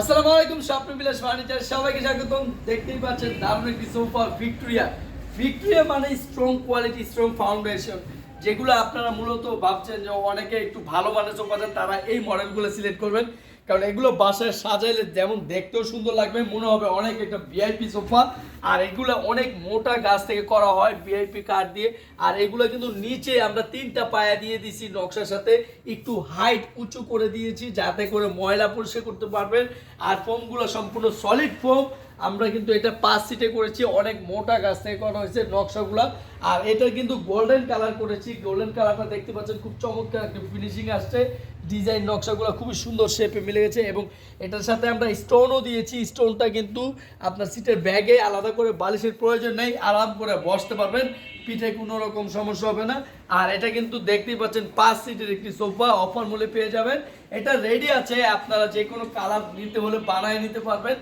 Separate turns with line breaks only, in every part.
আসসালামু আলাইকুম, স্বপ্ন বিলাস ফার্নিচার, সবাইকে স্বাগতম। দেখতেই পাচ্ছেন দারুণ একটি সোফা, ভিক্টোরিয়া। ভিক্টোরিয়া মানে স্ট্রং কোয়ালিটি স্ট্রং ফাউন্ডেশন যেগুলো আপনারা মূলত ভাবছেন যে অনেকে একটু ভালো মানের সোফা তারা এই মডেলগুলো সিলেক্ট করবেন। কারণ এগুলো বাসায় সাজাইলে যেমন দেখতেও সুন্দর লাগবে, মনে হবে অনেক একটা ভিআইপি সোফা। আর এগুলো অনেক মোটা গাছ থেকে করা হয় ভিআইপি কাঠ দিয়ে। আর এগুলো কিন্তু নিচে আমরা তিনটা পায়া দিয়ে দিছি নকশার সাথে। একটু হাইট উঁচু করে দিয়েছি যাতে করে ময়লা পরিষ্কার করতে পারবেন। আর ফোমগুলো সম্পূর্ণ সলিড ফোম আমরা কিন্তু এটা পাঁচ সিটে করেছি, অনেক মোটা গাছ থেকে করা হয়েছে নকশাগুলো। আর এটা কিন্তু গোল্ডেন কালার করেছি। গোল্ডেন কালারটা দেখতে পাচ্ছেন, খুব চমৎকার একটা ফিনিশিং আসছে। ডিজাইন নকশাগুলো খুবই সুন্দর শেপে মিলে গেছে এবং এটার সাথে আমরা স্টোনও দিয়েছি। স্টোনটা কিন্তু আপনার সিটের ব্যাগে আলাদা করে বালিশের প্রয়োজন নেই, আরাম করে বসতে পারবেন, পিঠে কোনো রকম সমস্যা হবে না। আর এটা কিন্তু দেখতেই পাচ্ছেন, পাঁচ সিটের একটি সোফা অফার মূল্যে পেয়ে যাবেন। এটা রেডি আছে, আপনারা যে কোনো কালার নিতে হলে বানায় নিতে পারবেন।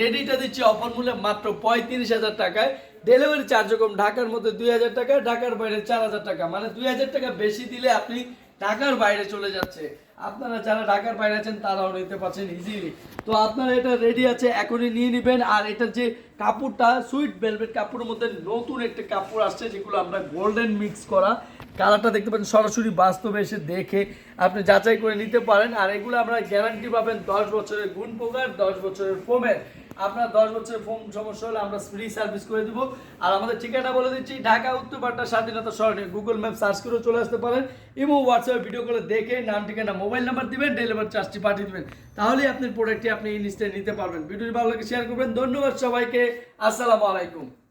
রেডিটা দিচ্ছি অফার মূল্যে মাত্র পঁয়ত্রিশ হাজার টাকায়। ডেলিভারি চার্জ কম, ঢাকার মধ্যে দুই হাজার টাকা, ঢাকার বাইরে চার হাজার টাকা। মানে দুই হাজার টাকা বেশি দিলে আপনি ঢাকার বাইরে চলে যাচ্ছে। আপনারা যারা ঢাকার বাইরে আছেন, তারাও নিতে পারছেন ইজিলি তো আপনারা এটা রেডি আছে, এখনই নিয়ে নেবেন। আর এটার যে কাপড়টা সুইট ভেলভেট কাপড়ের মধ্যে নতুন একটা কাপড় আসছে, যেগুলো আমরা গোল্ডেন মিক্স করা। কালারটা দেখতে পাচ্ছেন, সরাসরি বাস্তবে এসে দেখে আপনি যাচাই করে নিতে পারেন। আর এগুলো আমরা গ্যারান্টি পাবেন দশ বছরের গুণ পোকার দশ বছরের ফোমের আপনার দশ বছরের ফোন সমস্যা হলে আমরা ফ্রি সার্ভিস করে দেবো। আর আমাদের ঠিকানা বলে দিচ্ছি, ঢাকা উত্তরপাট্টা স্বাধীনতা স্মরণে। গুগল ম্যাপ সার্চ করেও চলে আসতে পারেন। এবং হোয়াটসঅ্যাপে ভিডিও করে দেখে, নাম, ঠিকানা মোবাইল নাম্বার দিবেন ডেলিভারি চার্জটি পাঠিয়ে দেবেন। তাহলেই আপনার প্রোডাক্টটি আপনি ইনস্টে নিতে পারবেন। ভিডিওটি ভালো লাগে শেয়ার করবেন। ধন্যবাদ সবাইকে। আসসালামু আলাইকুম।